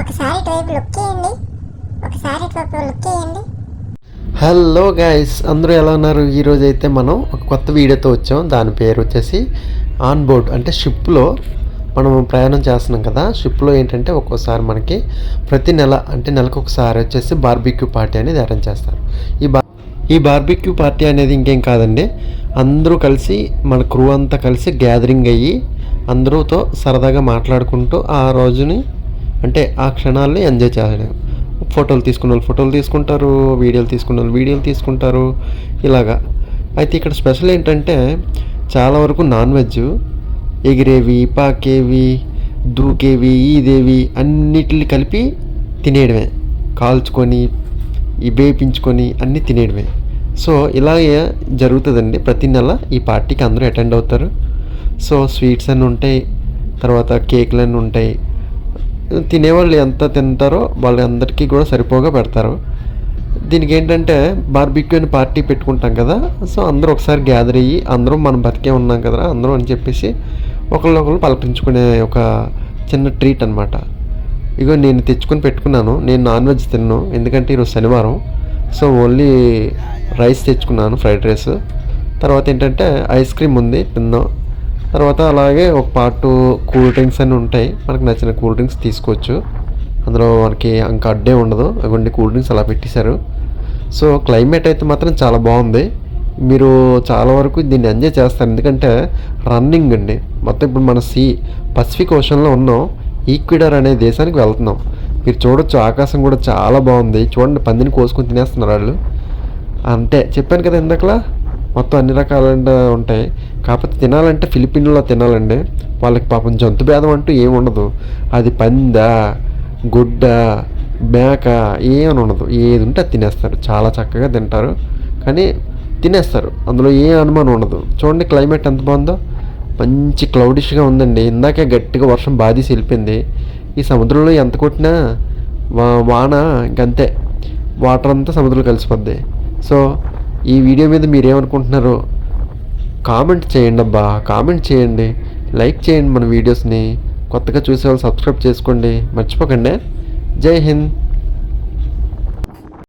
ఒకసారి ఇటువైపు లుక్ చేయండి. ఒకసారి ఇటువైపు లుక్ చేయండి. హలో గైస్ అందరూ ఎలా ఉన్నారు? ఈరోజు అయితే మనం ఒక కొత్త వీడియోతో వచ్చాం. దాని పేరు వచ్చేసి ఆన్ బోర్డ్ అంటే షిప్లో మనం ప్రయాణం చేస్తున్నాం కదా. షిప్లో ఏంటంటే ఒక్కోసారి మనకి ప్రతి నెల అంటే నెలకు ఒకసారి వచ్చేసి బార్బిక్యూ పార్టీ అనేది అరేంజ్ చేస్తారు. ఈ బా ఈ బార్బిక్యూ పార్టీ అనేది ఇంకేం కాదండి. అందరూ కలిసి మన క్రూ అంతా కలిసి గ్యాదరింగ్ అయ్యి అందరూతో సరదాగా మాట్లాడుకుంటూ ఆ రోజుని అంటే ఆ క్షణాలని ఎంజాయ్ చేయడం ఫోటోలు తీసుకున్న వాళ్ళు ఫోటోలు తీసుకుంటారు వీడియోలు తీసుకున్న వాళ్ళు వీడియోలు తీసుకుంటారు ఇలాగా. అయితే ఇక్కడ స్పెషల్ ఏంటంటే చాలా వరకు నాన్ వెజ్ ఎగిరేవి పాకేవి దూకేవి ఈదేవి అన్నిటిని కలిపి తినేయడమే. కాల్చుకొని ఈ వేపించుకొని అన్నీ తినేయడమే. సో ఇలాగే జరుగుతుందండి. ప్రతి నెల ఈ పార్టీకి అందరూ అటెండ్ అవుతారు. సో స్వీట్స్ అన్నీ ఉంటాయి తర్వాత కేకులు అన్నీ ఉంటాయి. తినేవాళ్ళు ఎంత తింటారో వాళ్ళందరికీ కూడా సరిపోగా పెడతారు. దీనికి ఏంటంటే బార్బిక్యూ అని పార్టీ పెట్టుకుంటాం కదా సో అందరూ ఒకసారి గ్యాదర్ అయ్యి అందరం మనం బతికే ఉన్నాం కదా అందరం అని చెప్పేసి ఒకళ్ళొకళ్ళు పలపించుకునే ఒక చిన్న ట్రీట్ అనమాట ఇగో నేను తెచ్చుకొని పెట్టుకున్నాను నేను నాన్ వెజ్ తిన్నాను ఎందుకంటే ఈరోజు శనివారం సో ఓన్లీ రైస్ తెచ్చుకున్నాను ఫ్రైడ్ రైస్ తర్వాత ఏంటంటే ఐస్ క్రీమ్ ఉంది తిన్నాం. తర్వాత అలాగే ఒక పాటు కూల్ డ్రింక్స్ అన్నీ ఉంటాయి. మనకు నచ్చిన కూల్ డ్రింక్స్ తీసుకోవచ్చు. అందులో మనకి ఇంకా అడ్డే ఉండదు. అవన్నీ కూల్ డ్రింక్స్ అలా పెట్టేశారు. సో క్లైమేట్ అయితే మాత్రం చాలా బాగుంది. మీరు చాలా వరకు దీన్ని ఎంజాయ్ చేస్తారు. ఎందుకంటే రన్నింగ్ అండి. మొత్తం ఇప్పుడు మన సీ పసిఫిక్ ఓషన్లో ఉన్నాం. ఈక్విడర్ అనే దేశానికి వెళ్తున్నాం. మీరు చూడొచ్చు ఆకాశం కూడా చాలా బాగుంది. చూడండి పందిని కోసుకొని తినేస్తున్నారు వాళ్ళు. అంతే. చెప్పాను కదా ఇందాకలా? మొత్తం అన్ని రకాల ఉంటాయి. కాకపోతే తినాలంటే ఫిలిపిన్లో తినాలండి. వాళ్ళకి పాపం జంతు భేదం అంటూ ఏమి ఉండదు. అది పంద గుడ్డ మేక ఏమని ఉండదు. ఏది ఉంటే అది తినేస్తారు. చాలా చక్కగా తింటారు. కానీ తినేస్తారు. అందులో ఏ అనుమానం ఉండదు. చూడండి క్లైమేట్ ఎంత బాగుందో. మంచి క్లౌడిష్గా ఉందండి. ఇందాకే గట్టిగా వర్షం బాధేసి వెళ్ళిపోయింది. ఈ సముద్రంలో ఎంత కొట్టినా వా- వాన ఇంకంతే. వాటర్ అంతా సముద్రంలో కలిసిపోద్ది. సో ఈ వీడియో మీద మీరేమనుకుంటున్నారు కామెంట్ చేయండి అబ్బా. కామెంట్ చేయండి. లైక్ చేయండి మన వీడియోస్ని. కొత్తగా చూసే వాళ్ళు సబ్స్క్రైబ్ చేసుకోండి. మర్చిపోకండి. జై హింద్.